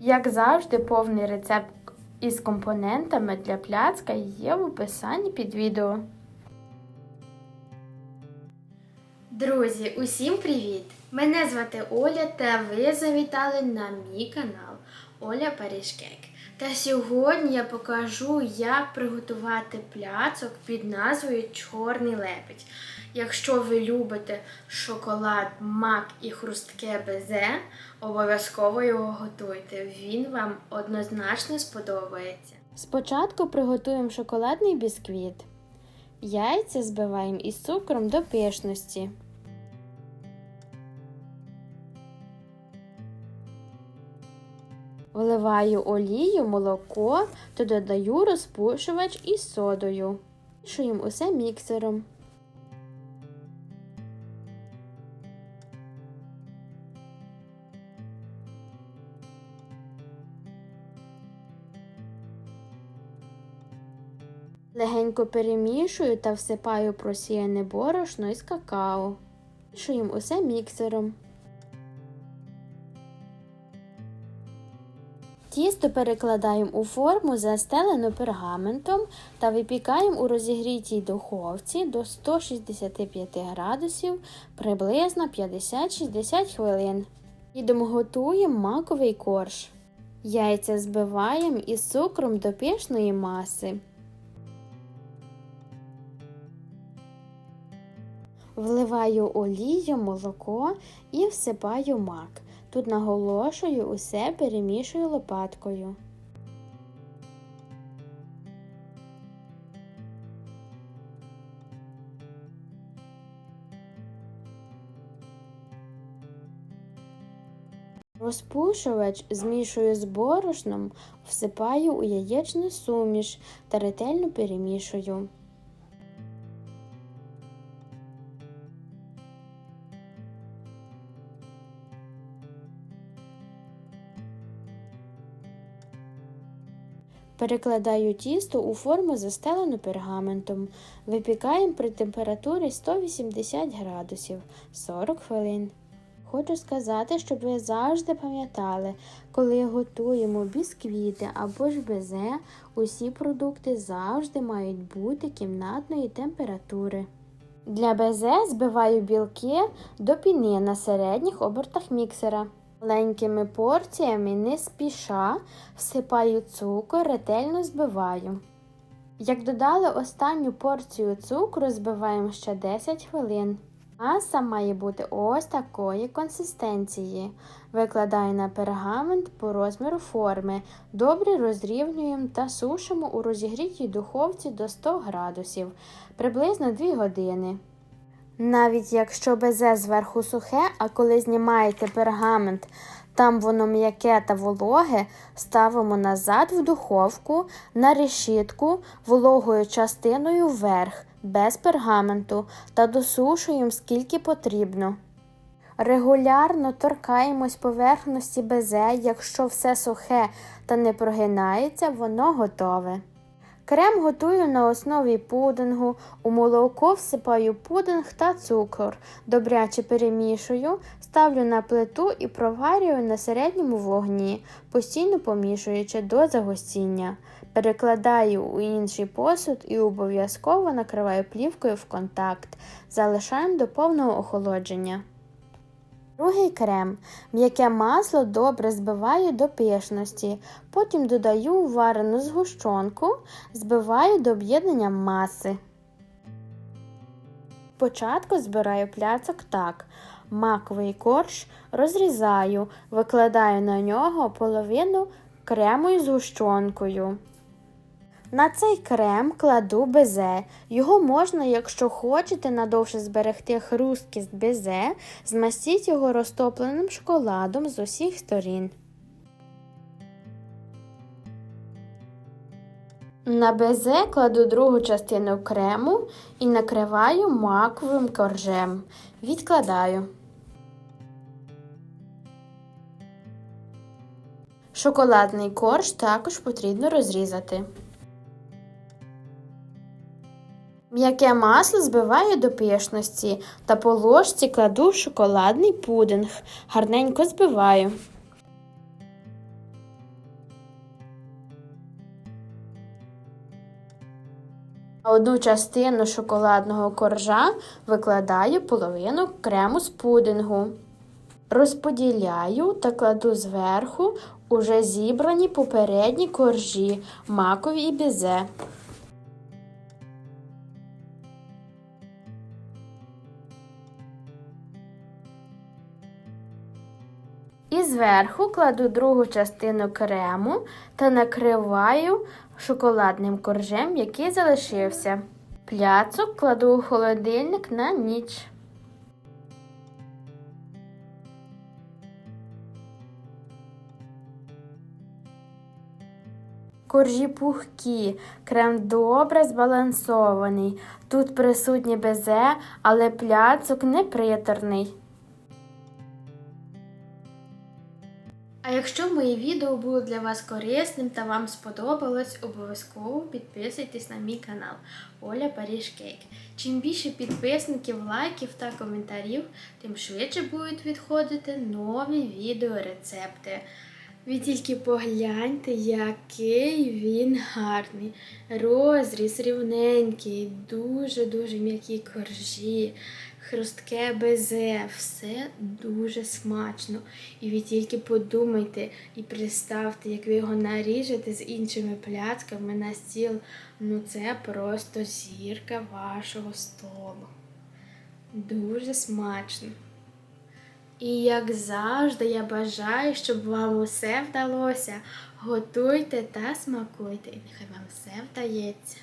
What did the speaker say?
Як завжди, повний рецепт із компонентами для пляцка є в описанні під відео. Друзі, усім привіт! Мене звати Оля та ви завітали на мій канал Оля Паріжкек. Та сьогодні я покажу, як приготувати пляцок під назвою Чорний лебедь. Якщо ви любите шоколад, мак і хрустке безе, обов'язково його готуйте. Він вам однозначно сподобається. Спочатку приготуємо шоколадний бісквіт. Яйця збиваємо із цукром до пишності. Вливаю олію, молоко та додаю розпушувач із содою. Мішуємо усе міксером. Легенько перемішую та всипаю просіяне борошно із какао. Мішуємо усе міксером. Тісто перекладаємо у форму, застелену пергаментом та випікаємо у розігрітій духовці до 165 градусів приблизно 50-60 хвилин. Ідемо готуємо маковий корж. Яйця збиваємо із цукром до пишної маси. Вливаю олію, молоко і всипаю мак. Тут наголошую, усе перемішую лопаткою. Розпушувач змішую з борошном, всипаю у яєчну суміш та ретельно перемішую. Перекладаю тісто у форму, застелену пергаментом. Випікаємо при температурі 180 градусів 40 хвилин. Хочу сказати, щоб ви завжди пам'ятали, коли готуємо бісквіти або ж безе, усі продукти завжди мають бути кімнатної температури. Для безе збиваю білки до піни на середніх обертах міксера. Маленькими порціями не спіша всипаю цукор, ретельно збиваю. Як додали останню порцію цукру, збиваємо ще 10 хвилин. Маса має бути ось такої консистенції. Викладаю на пергамент по розміру форми, добре розрівнюємо та сушимо у розігрітій духовці до 100 градусів приблизно 2 години. Навіть якщо безе зверху сухе, а коли знімаєте пергамент, там воно м'яке та вологе, ставимо назад в духовку на решітку вологою частиною вверх, без пергаменту та досушуємо скільки потрібно. Регулярно торкаємось поверхності безе, якщо все сухе та не прогинається, воно готове. Крем готую на основі пудингу, у молоко всипаю пудинг та цукор, добряче перемішую, ставлю на плиту і проварюю на середньому вогні, постійно помішуючи до загустіння. Перекладаю у інший посуд і обов'язково накриваю плівкою в контакт. Залишаємо до повного охолодження. Другий крем. М'яке масло добре збиваю до пишності. Потім додаю варену згущенку, збиваю до об'єднання маси. Спочатку збираю пляцок так. Маковий корж розрізаю, викладаю на нього половину крему із згущенкою. На цей крем кладу безе. Його можна, якщо хочете надовше зберегти хрусткість безе, змастіть його розтопленим шоколадом з усіх сторін. На безе кладу другу частину крему і накриваю маковим коржем. Відкладаю. Шоколадний корж також потрібно розрізати. М'яке масло збиваю до пишності та по ложці кладу шоколадний пудинг. Гарненько збиваю. А одну частину шоколадного коржа викладаю половину крему з пудингу. Розподіляю та кладу зверху уже зібрані попередні коржі, макові і бізе. І зверху кладу другу частину крему та накриваю шоколадним коржем, який залишився. Пляцок кладу у холодильник на ніч. Коржі пухкі, крем добре збалансований. Тут присутнє безе, але пляцок не приторний. Якщо моє відео було для вас корисним та вам сподобалось, обов'язково підписуйтесь на мій канал Оля Паріж Кейк. Чим більше підписників, лайків та коментарів, тим швидше будуть відходити нові відеорецепти. Ви тільки погляньте, який він гарний. Розріз рівненький, дуже-дуже м'які коржі, хрустке безе, все дуже смачно. І ви тільки подумайте і представте, як ви його наріжете з іншими пляцками на стіл. Ну це просто зірка вашого столу. Дуже смачно. І як завжди, я бажаю, щоб вам усе вдалося. Готуйте та смакуйте, і нехай вам все вдається.